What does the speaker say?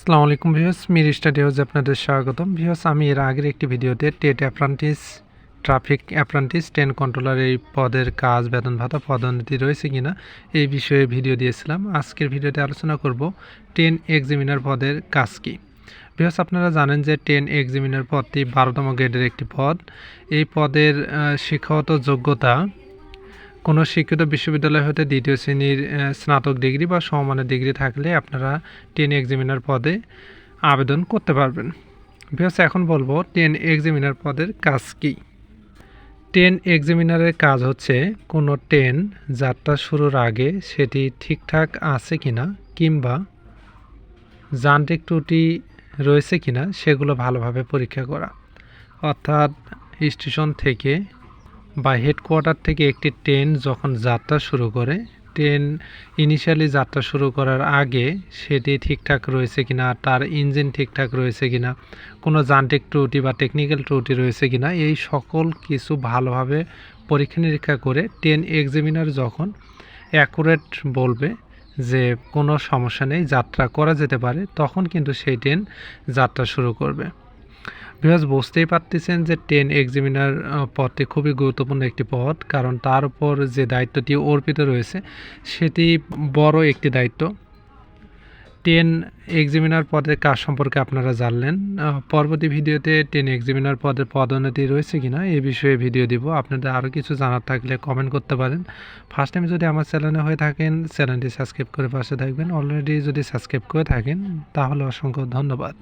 আসসালামু আলাইকুম views Mir study হাউসে আপনাদের স্বাগতম। ভিউস আমি এর আগের একটি ভিডিওতে TET apprentice, traffic apprentice train controller এই পদের কাজ, বেতন ভাতা, পদোন্নতি রয়েছে কিনা এই বিষয়ে ভিডিও দিয়েছিলাম। আজকের ভিডিওতে আলোচনা করব টেন এক্সামিনার পদের কাজ কী। ভিউস আপনারা জানেন যে টেন এক্সামিনার পদটি বারোতম গ্রেডের একটি পদ। এই পদের শিক্ষাগত যোগ্যতা কোনো শিক্ষিত বিশ্ববিদ্যালয় হতে দ্বিতীয় শ্রেণির স্নাতক ডিগ্রি বা সমমানের ডিগ্রি থাকলে আপনারা টেন এক্সামিনার পদে আবেদন করতে পারবেন। বিকজ এখন বলব টেন এক্সামিনার পদের কাজ কী? টেন এক্সামিনারের কাজ হচ্ছে কোনো ট্রেন যাত্রা শুরুর আগে সেটি ঠিকঠাক আছে কিনা কিংবা যান্ত্রিক ত্রুটি রয়েছে কিনা সেগুলো ভালোভাবে পরীক্ষা করা। অর্থাৎ স্টেশন থেকে বা হেডকোয়ার্টার থেকে একটি ট্রেন যখন যাত্রা শুরু করে ট্রেন ইনিশিয়ালি যাত্রা শুরু করার আগে সেটি ঠিকঠাক রয়েছে কিনা, তার ইঞ্জিন ঠিকঠাক রয়েছে কিনা, কোনো যান্ত্রিক ত্রুটি বা টেকনিক্যাল ত্রুটি রয়েছে কিনা, এই সকল কিছু ভালোভাবে পরীক্ষা নিরীক্ষা করে ট্রেন এক্সামিনার যখন অ্যাকুরেট বলবে যে কোনো সমস্যা নেই, যাত্রা করা যেতে পারে, তখন কিন্তু সেই ট্রেন যাত্রা শুরু করবে। বিকজ বুঝতেই পারতেছেন যে টেন এক্সামিনার পদটি খুবই গুরুত্বপূর্ণ একটি পদ, কারণ তার উপর যে দায়িত্বটি অর্পিত রয়েছে, সেটি বড় একটি দায়িত্ব। টেন এক্সামিনার পদের কাজ সম্পর্কে আপনারা জানলেন পরবর্তী ভিডিওতে টেন এক্সামিনার পদের পদোন্নতি রয়েছে কিনা, এ বিষয়ে ভিডিও দিব। আপনাদের আরও কিছু জানার থাকলে কমেন্ট করতে পারেন। ফার্স্ট টাইম যদি আমার চ্যানেলে হয়ে থাকেন চ্যানেলটি সাবস্ক্রাইব করে পাশে থাকবেন। অলরেডি যদি সাবস্ক্রাইব করে থাকেন, তাহলে অসংখ্য ধন্যবাদ।